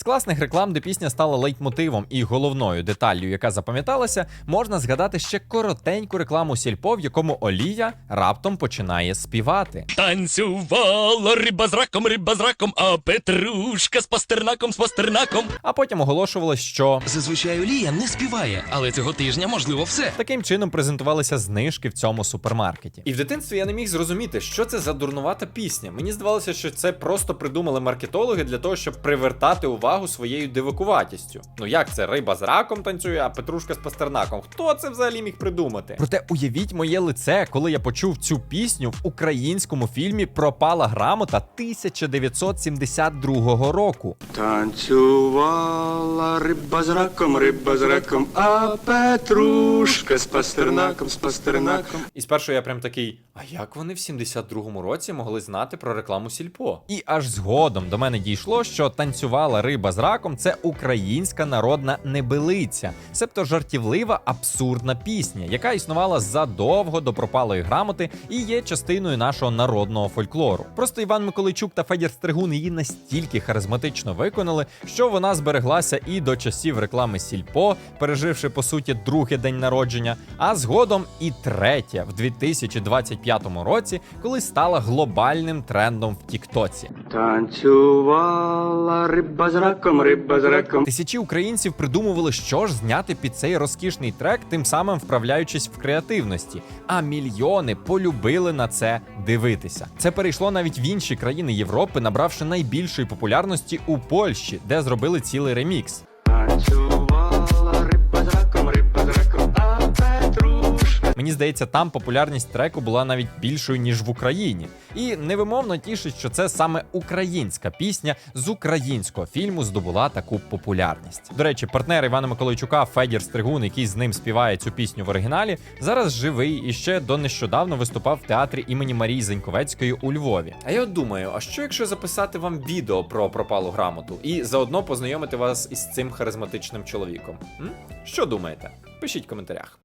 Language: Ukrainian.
З класних реклам, де пісня стала лейтмотивом і головною деталлю, яка запам'яталася, можна згадати ще коротеньку рекламу сільпо, в якому Олія раптом починає співати. Танцювала риба з раком, риба з раком, а Петрушка з пастернаком, з пастернаком. А потім оголошувалось, що Зазвичай Олія не співає, але цього тижня можливо все. таким чином презентувалися знижки в цьому супермаркеті. І в дитинстві я не міг зрозуміти, що це за дурнувата пісня. Мені здавалося, що це просто придумали маркетологи для того, щоб привертати увагу своєю дивакуватістю. Ну як це риба з раком танцює, а петрушка з пастернаком? Хто це взагалі міг придумати? Проте уявіть моє лице, коли я почув цю пісню в українському фільмі Пропала грамота 1972 року. Танцювала риба з раком, риба з раком, а Петрушка з пастернаком, з пастернаком. І спершу я прям такий: а як вони в 72-му році могли знати про рекламу сільпо? І аж згодом до мене дійшло, що танцювала риба з раком це українська народна небилиця, себто жартівлива абсурдна пісня, яка існувала задовго до пропалої грамоти і є частиною нашого народного фольклору. Просто Іван Миколайчук та Федір Стригун її настільки харизматично виконали, що вона збереглася і до часів реклами Сільпо, переживши по суті другий день народження, а згодом і третє в 2025 році, коли стала глобальним трендом в Тіктоці. Танцювала риба з раком, риба з раком. Тисячі українців придумували, що ж зняти під цей розкішний трек, тим самим вправляючись в креативності. А мільйони полюбили на це дивитися. Це перейшло навіть в інші країни Європи, набравши найбільшої популярності у Польщі, де зробили цілий ремікс. Здається, там популярність треку була навіть більшою ніж в Україні. І невимовно тішить, що це саме українська пісня з українського фільму здобула таку популярність. До речі, партнер Івана Миколайчука Федір Стригун, який з ним співає цю пісню в оригіналі, зараз живий і ще до нещодавно виступав в театрі імені Марії Зеньковецької у Львові. А я от думаю, а що якщо записати вам відео про пропалу грамоту і заодно познайомити вас із цим харизматичним чоловіком? М? Що думаєте? Пишіть в коментарях.